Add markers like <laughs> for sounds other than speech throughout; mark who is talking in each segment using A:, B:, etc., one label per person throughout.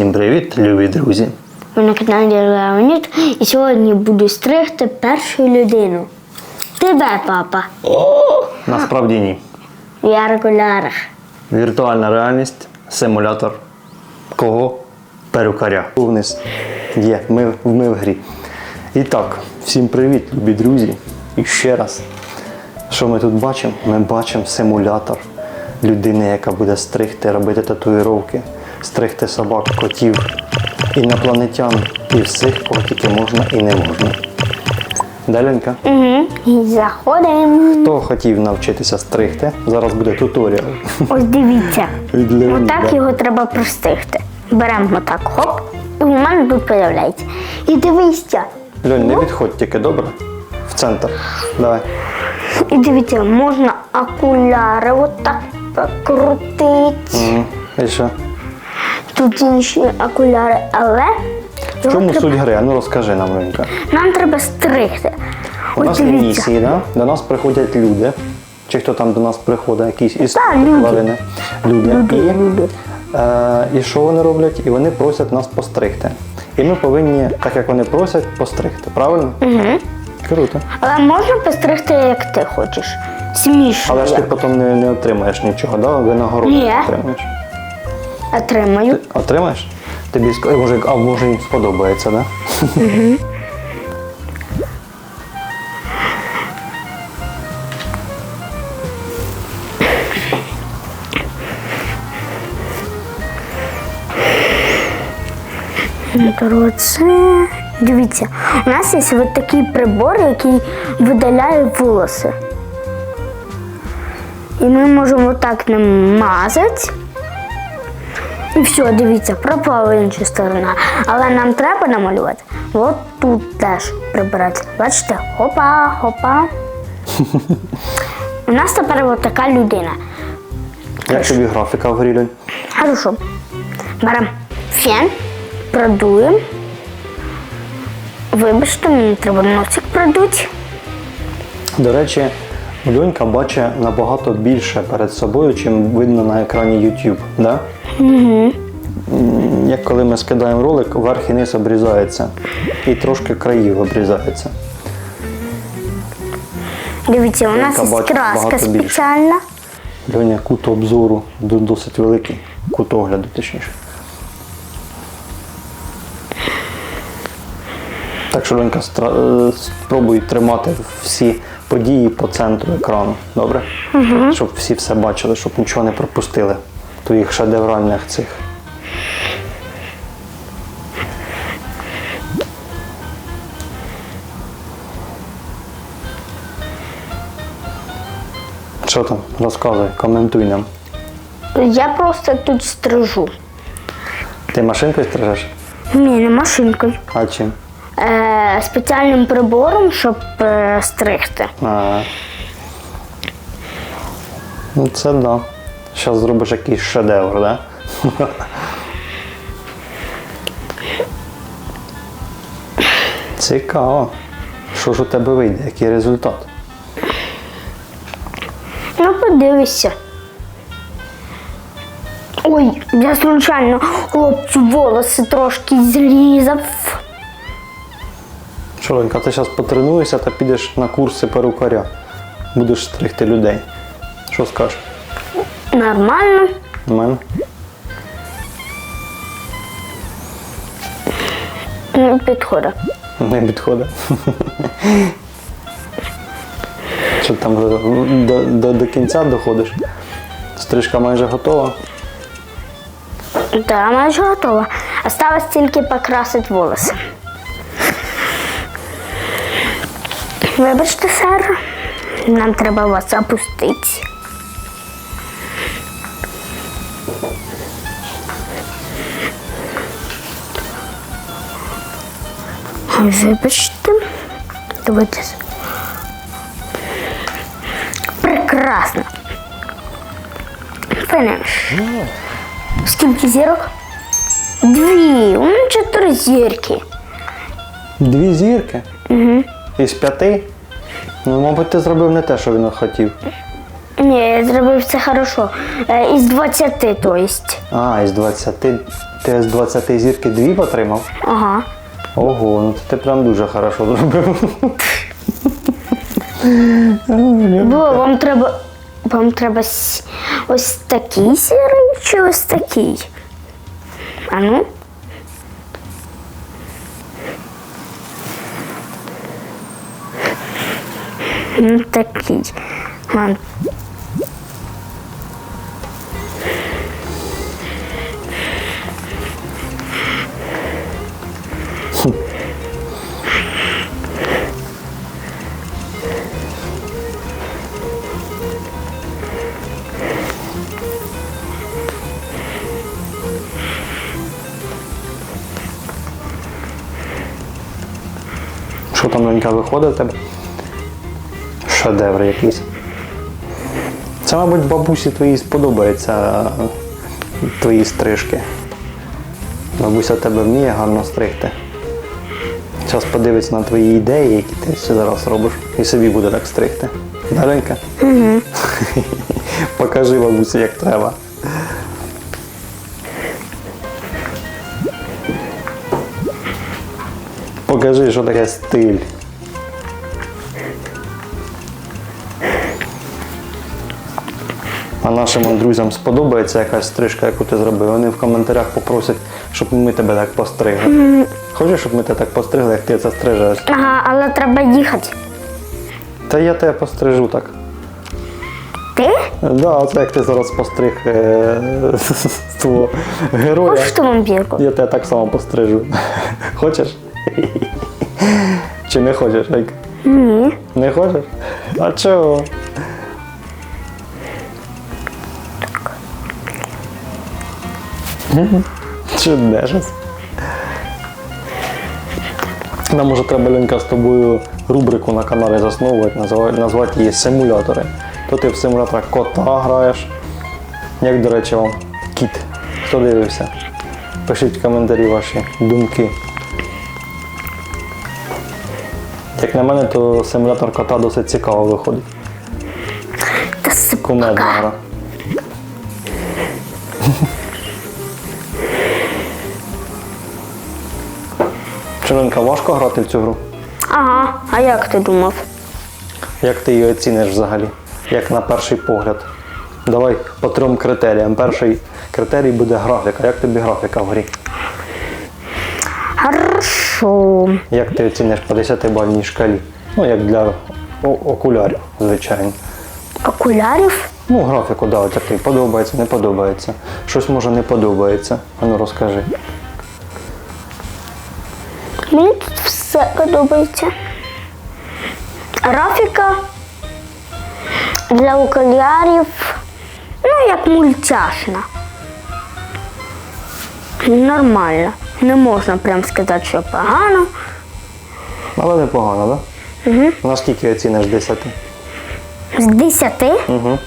A: Всім привіт, любі друзі!
B: Ви на каналі Леонід і сьогодні буду стригти першу людину. Тебе, папа.
A: Насправді ні.
B: Я регулярах.
A: Віртуальна реальність, симулятор. Кого? Перукаря. Вниз. Є, ми, ми в грі. І так, всім привіт, любі друзі. І ще раз. Що ми тут бачимо? Ми бачимо симулятор людини, яка буде стригти, робити татуїровки, стригти собак, котів, інопланетян і всіх, кого тільки можна і не можна. Даленька.
B: Угу. І заходимо.
A: Хто хотів навчитися стригти, зараз буде туторіал.
B: Ось дивіться. <laughs>
A: Від Леоніда.
B: Отак його треба простигти. Беремо отак, хоп, і у мене тут появляється. І дивіться.
A: Льонь, не відходь тільки, добре? В центр. Давай.
B: І дивіться, можна окуляри отак покрутити.
A: Угу. І що?
B: Тут інші окуляри, але
A: В чому
B: треба-
A: суть гри? Ну розкажи нам, Ленька.
B: нам треба стригти.
A: У
B: Ось
A: нас є
B: дивіться.
A: місії, да? до нас приходять люди. Чи хто там до нас приходить, якісь
B: люди.
A: істоти, тварини. Люди.
B: Люди,
A: і,
B: люди.
A: Е, і що вони роблять? І вони просять нас постригти. І ми повинні, так як вони просять, постригти. Правильно? Угу. Круто.
B: Але можна постригти, як ти хочеш. Смішно.
A: Але ж ти потім не, не отримаєш нічого, да? винагороду не отримаєш.
B: Отримаю.
A: Отримаєш? Тобі може, а може їм сподобається, да?
B: Це. Дивіться, у нас є ось такий прибор, який видаляє волоси. І ми можемо так ним мазати. І все, дивіться, пропала інша сторона. Але нам треба намалювати. От тут теж прибирати. Бачите? Хопа, хопа. <laughs> У нас тепер от така людина.
A: Як тобі графіка в грі,
B: Хорошо. Беремо фен, продуємо. Вибачте, мені треба носик продути.
A: До речі, Льонька бачить набагато більше перед собою, чим видно на екрані YouTube. Да? Угу. Як коли ми скидаємо ролик, верх і низ обрізається. І трошки країв обрізається.
B: Дивіться, у нас є краска спеціальна.
A: Льоня, кут обзору досить великий. Кут огляду, точніше. Так що Ленька, е, спробуй тримати всі події по центру екрану, добре? Угу. Щоб всі все бачили, щоб нічого не пропустили. Твоїх шедевральних цих. Що там? Розказуй, коментуй нам.
B: Я просто тут стрижу.
A: Ти машинкою стрижеш?
B: Ні, не машинкою.
A: А чим?
B: Е, спеціальним прибором, щоб е, стригти.
A: А. Ну це да. Зараз зробиш якийсь шедевр, да? Цікаво. Що ж у тебе вийде, який результат?
B: Ну, подивися. Ой, я случайно хлопцю волоси трошки зрізав.
A: Чоленька, ти зараз потренуєшся та підеш на курси перукаря. Будеш стригти людей. Що скажеш?
B: Нормально.
A: Мене?
B: Не підходить.
A: Не підходить. Що там до, до, до кінця доходиш? Стрижка майже готова.
B: Да, майже готова. Осталось тільки покрасити волоси. Вибачте, сер. Нам треба вас опустити. Вибачте. Давайте. Прекрасно. Фіниш. Скільки зірок? Дві. У мене чотири зірки.
A: Дві зірки? Угу. Із п'яти? Ну, мабуть, ти зробив не те, що він хотів.
B: Ні, я зробив це хорошо. Е, Із 20, то есть.
A: А, із 20. Ти з 20 зірки дві отримав?
B: Ага.
A: Ого, ну ти прям дуже хорошо зробив.
B: Бо вам треба. Вам треба ось такий сірий чи ось такий? А ну. Ну, такий.
A: Що там донька виходить в тебе? Шедевр якийсь. Це, мабуть, бабусі твої сподобаються е, твої стрижки. Бабуся тебе вміє гарно стригти. Зараз подивиться на твої ідеї, які ти зараз робиш, і собі буде так стригти. Даренька? Угу. Покажи бабусі, як треба. Покажи, що таке стиль. А нашим друзям сподобається якась стрижка, яку ти зробив. Вони в коментарях попросять, щоб ми тебе так постригли. Хочеш, щоб ми тебе так постригли, як ти це стрижеш?
B: Ага, але треба їхати.
A: Та я тебе пострижу так.
B: Ти?
A: Да, оце як ти зараз постриг е, <laughs> твого героя.
B: Хочеш ту вампірку?
A: Я тебе так само пострижу. Хочеш? Чи не хочеш, Айк?
B: Ні.
A: Не хочеш? А чого? Чудес. Нам може треба Ленка з тобою рубрику на каналі засновувати, назвати її симулятори. То ти в симулятора кота граєш. Як, до речі, вам кіт. Хто дивився? Пишіть в коментарі ваші думки. Як на мене, то симулятор кота досить цікаво виходить.
B: Та.
A: Кумедна гра. Чорненька, важко грати в цю гру?
B: Ага, а як ти думав?
A: Як ти її оціниш взагалі? Як на перший погляд? Давай по трьом критеріям. Перший критерій буде графіка. Як тобі графіка в грі?
B: Хорошо.
A: Як ти оціниш по 10-бальній шкалі? Ну, як для окулярів, звичайно.
B: Окулярів?
A: Ну, графіку, да, от який подобається, не подобається. Щось може не подобається. А ну розкажи.
B: Мені тут все подобається. Графіка для окулярів, ну, як мультяшна. Нормально. Не можна прям сказати, що погано.
A: Але непогано, так? Да? Угу. Наскільки оціниш 10?
B: З 10?
A: Угу.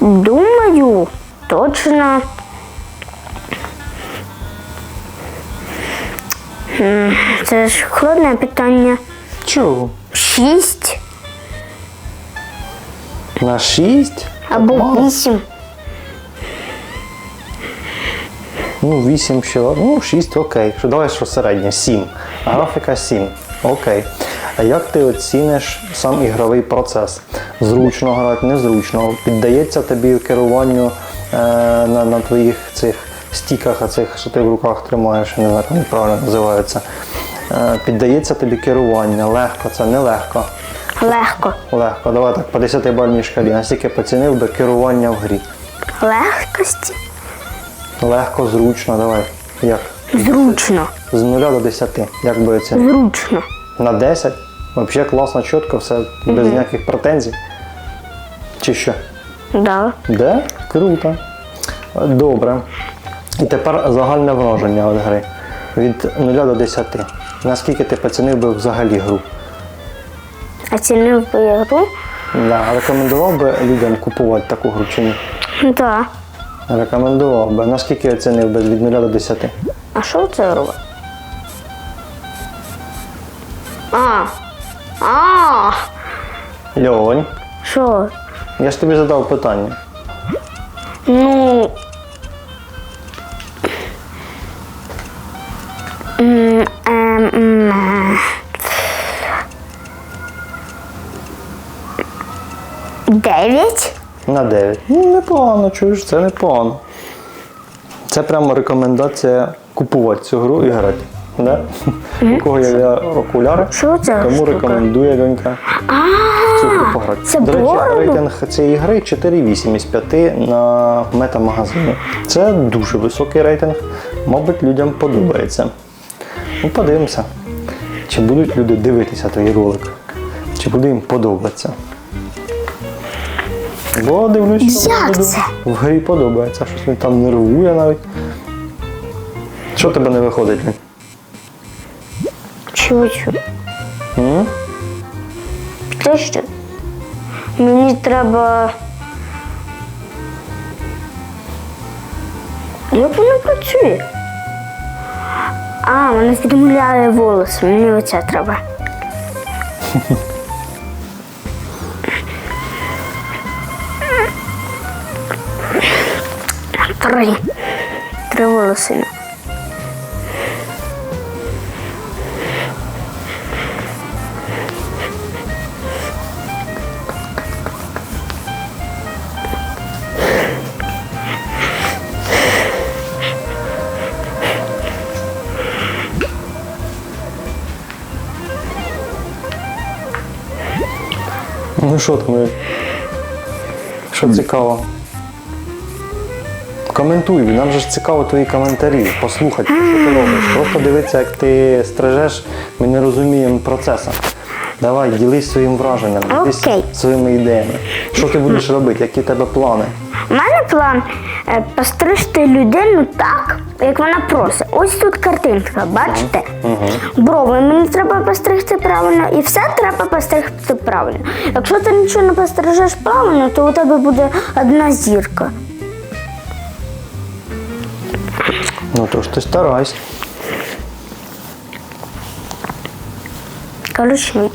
B: Думаю, точно. Це ж складне питання.
A: Чого?
B: Шість
A: На 6?
B: або вісім.
A: Ну, 8 ще, ну 6 окей. Що давай що середнє, 7. Графіка 7. Окей. А як ти оціниш сам ігровий процес? Зручно грати, незручно. Піддається тобі керуванню е, на, на твоїх цих стіках, а цих, що ти в руках тримаєш, не знаю, як правильно називаються. Е, піддається тобі керування. Легко, це нелегко.
B: Легко.
A: Легко. Давай так, по 10 бальній шкалі. Наскільки поцінив би керування в грі?
B: Легкості.
A: Легко, зручно, давай. Як?
B: Зручно.
A: З 0 до 10. Як би це?
B: Зручно.
A: На 10? Взагалі класно, чітко, все без ніяких претензій. Чи що?
B: Да.
A: Де? Круто. Добре. І тепер загальне враження від гри. Від 0 до 10. Наскільки ти поцінив би взагалі гру?
B: Оцінив би гру.
A: Да. Рекомендував би людям купувати таку гру чи ні?
B: Да.
A: Рекомендував би. Наскільки оцінив би від 0 до 10?
B: А що це робить? А. А.
A: Льонь,
B: Що?
A: Я ж тобі задав питання.
B: Ну. м, ем, м. Дев'ять?
A: На 9. Ну, непогано, чуєш, це непогано. Це прямо рекомендація купувати цю гру і грати. Да? У кого є окуляри, тому
B: штука?
A: рекомендує донька цю гру пограти.
B: це
A: До речі, рейтинг цієї гри 4,8 із 5 на метамагазині. Це дуже високий рейтинг. Мабуть, людям подобається. Ну, подивимося, чи будуть люди дивитися той ролик, чи буде їм подобатися. Бо дивлюсь, що
B: Як це?
A: в грі подобається, щось він там нервує навіть. Що тебе не виходить? Лінь?
B: чучу.
A: М?
B: Що? Мені треба. Як воно працює? А, воно стимуляє волоси, мені оце треба. <laughs> Три. Три волосини.
A: Ну що там? Що цікаво? Коментуй, нам же ж цікаво твої коментарі, послухати, що ти робиш. Просто дивитися, як ти стрижеш, ми не розуміємо процесу. Давай, ділись своїм враженням, ділись
B: Окей.
A: своїми ідеями. Що ти будеш робити, які в тебе плани?
B: У мене план е, постригти людину так, як вона просить. Ось тут картинка, бачите? Брови мені треба постригти правильно, і все треба постригти правильно. Якщо ти нічого не пострижеш правильно, то у тебе буде одна зірка.
A: Ну то ж ти старайся.
B: Коротше, не.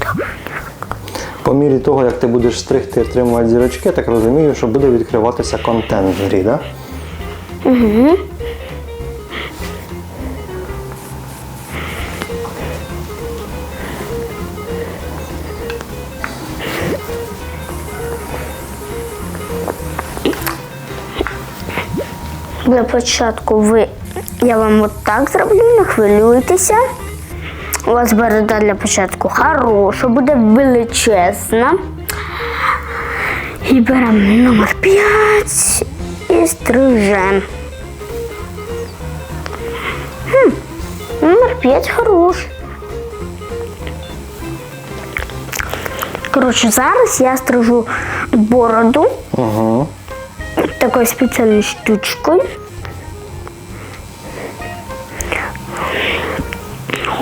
A: По мірі того, як ти будеш стригти і отримувати зірочки, я так розумію, що буде відкриватися контент в грі, так? Да?
B: Для початку ви я вам от так зроблю, не хвилюйтеся. У вас борода для початку хороша, буде величезна. І беремо номер 5 і стрижем. Хм, номер 5 хорош. Коротше, зараз я стрижу бороду
A: Угу.
B: такою спеціальною штучкою.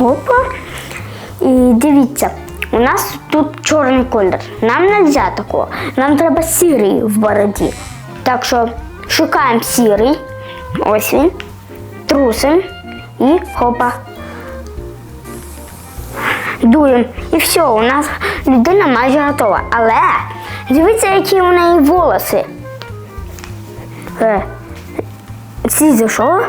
B: Опа. І дивіться, у нас тут чорний колір. Нам не можна такого. Нам треба сірий в бороді. Так що шукаємо сірий. Ось він. Трусим і хопа. Дуємо. І все, у нас людина майже готова. Але дивіться, які у неї волоси. Е, ці що?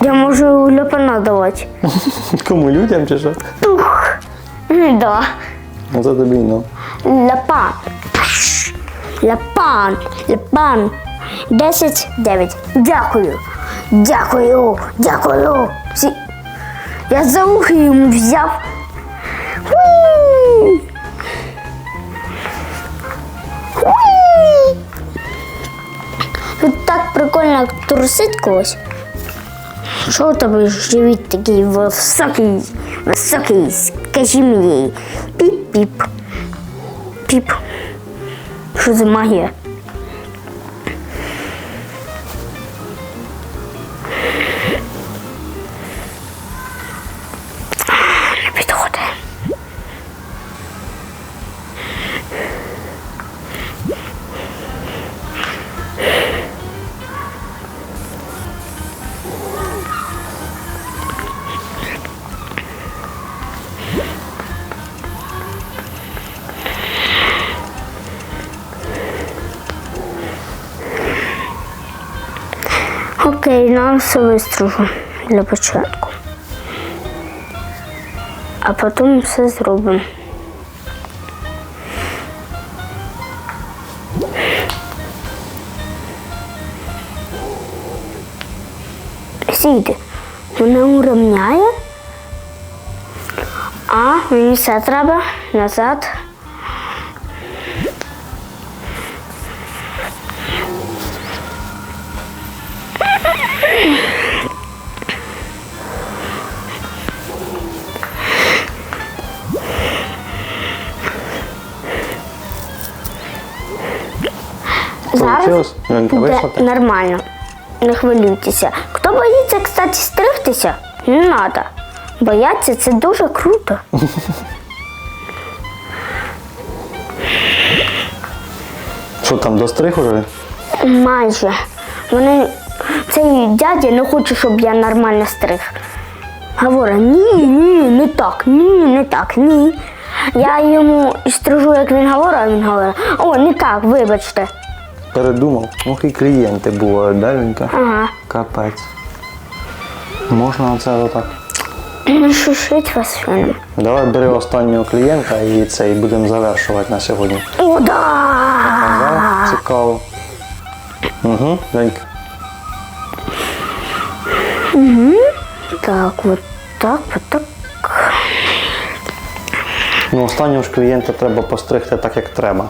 B: Я можу ляпана давати. <laughs>
A: Кому людям чи що?
B: Тух. Да.
A: Ну це тобі ну.
B: Ляпан. Ляпан. Ляпан. 10, 9. Дякую. Дякую. Дякую. Всі. Я за ухи йому взяв. Уі. Тут так прикольно трусить когось. Що у тебе живіт такий високий, високий, скажи мені. Піп-піп. Піп. Що за магія? Окей, нам все вистружу для початку. А потім все зробимо. Сійте, мене урівняє. А, мені все треба назад. Буде
A: вийшло
B: нормально. Не хвилюйтеся. Хто боїться, кстати, стригтися, не треба. Бояться це дуже круто. <laughs>
A: Що там, достриг уже?
B: Майже. Вони цей дядя не хоче, щоб я нормально стриг. Говорить, ні, ні, не так, ні, не так, ні. Я йому стрижу, як він говорить, а він говорить, о, не так, вибачте.
A: Передумав. Ох і клієнти бувають, да, Ленька?
B: Ага.
A: Капець. Можна оце отак.
B: Шушить вас феном.
A: Давай бери останнього клієнта і це, і будемо завершувати на сьогодні.
B: О, да!
A: Да? Цікаво. Угу, Ленька.
B: Так, от так, от так.
A: Ну, останнього ж клієнта треба постригти так, як треба.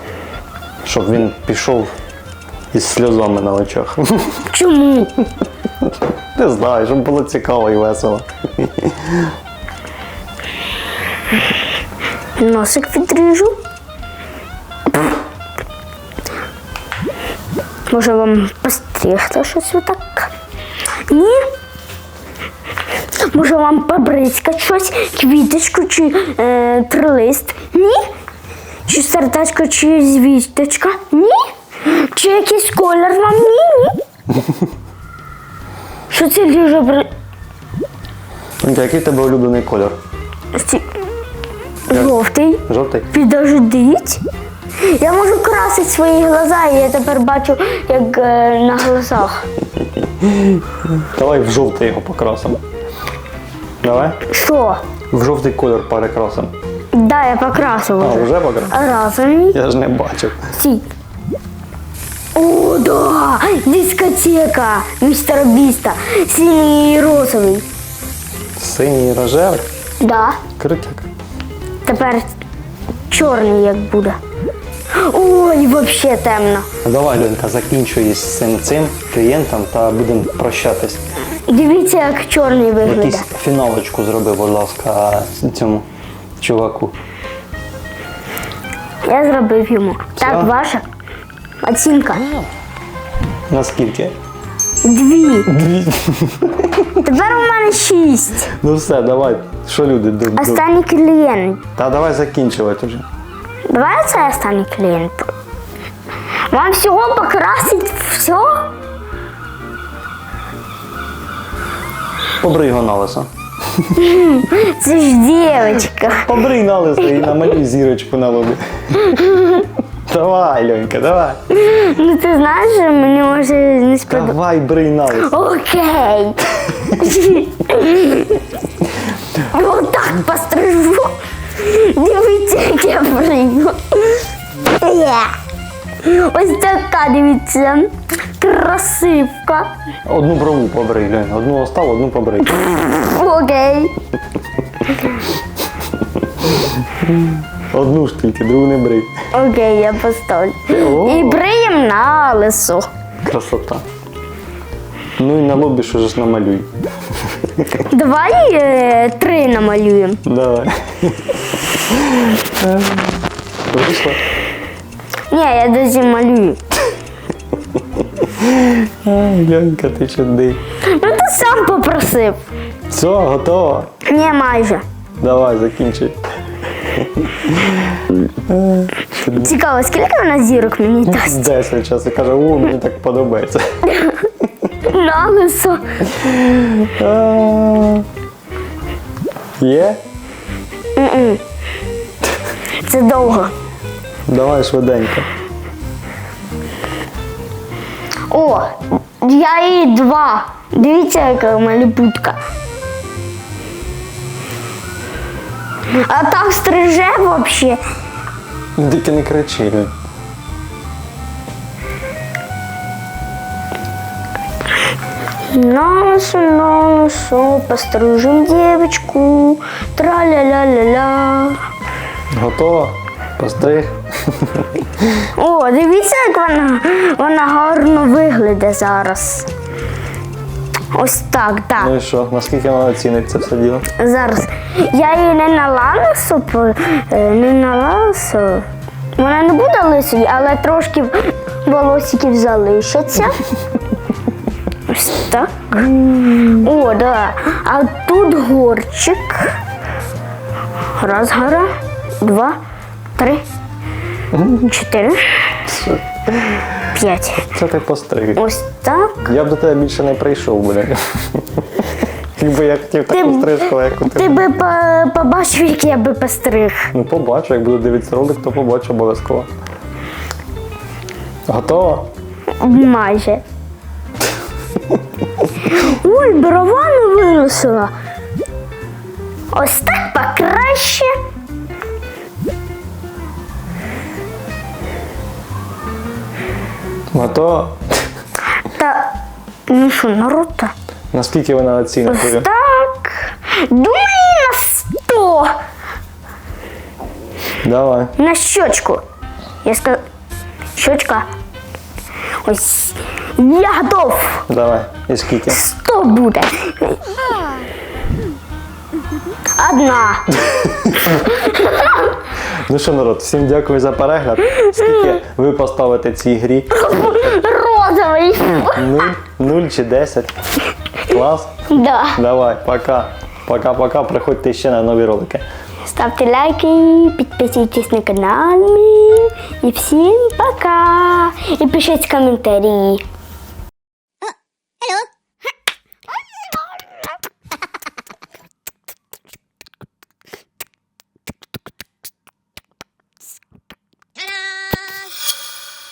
A: Щоб він пішов із сльозами на очах. <laughs>
B: Чому?
A: Не знаю, щоб було цікаво і весело.
B: Носик відріжу. Може вам постригти щось отак? Ні? Може вам побризкати щось, квіточку чи е, трилист? Ні? Чи сердечко, чи звісточка? Ні? Чи якийсь колір вам? Ні? Ні? Що це дуже бри...
A: Ленька, який в тебе улюблений колір?
B: Сті- Жовтий.
A: Жовтий?
B: Підождіть. Я можу красити свої глаза, і я тепер бачу, як е, на глазах.
A: Давай в жовтий його покрасимо. Давай.
B: Що?
A: В жовтий колір перекрасимо.
B: Да, я покрасив
A: А, вже покрасив?
B: Разом.
A: Я ж не бачив.
B: Стій. Да! Дискотека містера Біста. Синій і розовий.
A: Синій і рожевий.
B: Да.
A: Крутяк.
B: Тепер чорний як буде. Ой, взагалі темно.
A: Давай, Ленка, закінчуй з цим цим клієнтом та будемо прощатись.
B: Дивіться, як чорний виглядає.
A: Якусь фіналочку зроби, будь ласка, цьому чуваку.
B: Я зробив йому. Так, ваша оцінка.
A: Наскільки?
B: Дві.
A: Дві.
B: Тепер у мене шість.
A: Ну все, давай. Що люди? ду- ду-
B: Останній клієнт.
A: Та давай закінчувати вже.
B: Давай це останній клієнт. Вам всього покрасить все?
A: Побрий його на лисо.
B: Це ж дівчинка.
A: Побрий на лисо і намалюй зірочку на лобі. Давай, Льонька, давай.
B: Ну ти знаєш, що мені може не сподобатися.
A: Давай брий на лисо.
B: Окей. Отак пострижу. Дивіться, як я прийду. Є. Ось така, дивіться. Красивка.
A: Одну брову побрий, Льонь. Одну остав, одну побрий.
B: Окей.
A: Одну ж тільки, другу не брий.
B: Окей, я поставлю.
A: О.
B: І бриєм на лису.
A: Красота. Ну і на лобі що ж намалюй.
B: Давай е, три намалюємо.
A: Давай. Вийшло?
B: Ні, я досі малюю.
A: Ай, Льонька, ти чудний.
B: Ну ти сам попросив.
A: Все, готово.
B: Ні, майже.
A: Давай, закінчуй.
B: Цікаво, скільки вона зірок мені дасть?
A: Десять часу каже, о, мені так подобається.
B: На лисо.
A: Є?
B: Це довго.
A: Давай швиденько.
B: О, Я її два. Дивіться, яка малюпутка. А так стриже взагалі.
A: Тільки не кричи.
B: Носу, носу, пострижем девочку. Тра-ля-ля-ля-ля.
A: Готово? Постриг.
B: О, дивіться, як вона, вона гарно виглядає зараз. Ось так, так.
A: Ну і що, наскільки вона оцінить це все діло?
B: Зараз. Я її не на ланосу, е, не на ланосу. Вона не буде лисою, але трошки волосиків залишаться. <laughs> Ось так. О, да. А тут горчик. Раз гора, два, три, чотири, п'ять.
A: Це ти постриг.
B: Ось так.
A: Я б до тебе більше не прийшов, бля. Якби я хотів таку стрижку, як у
B: Ти
A: тебе.
B: би побачив, як я би постриг.
A: Ну побачу, як буду дивитися ролик, то побачу обов'язково. Готово?
B: Майже. Ой, брова не виросла. Ось так покраще.
A: Готово?
B: Та ну що, народ? та?
A: Наскільки вона оцінить?
B: Ось так. Думаю, на сто.
A: Давай.
B: На щочку. Я сказав. Щочка. Ось. Я готов.
A: Давай. І скільки?
B: Сто буде. Одна. <laughs>
A: Ну що, народ, всім дякую за перегляд. Скільки ви поставите цій грі?
B: Розовий.
A: 0, 0 чи 10? Клас?
B: Да.
A: Давай, пока. Пока-пока. Приходьте ще на нові ролики.
B: Ставьте лайки, подписывайтесь на канал. И всем пока. И пишите комментарии.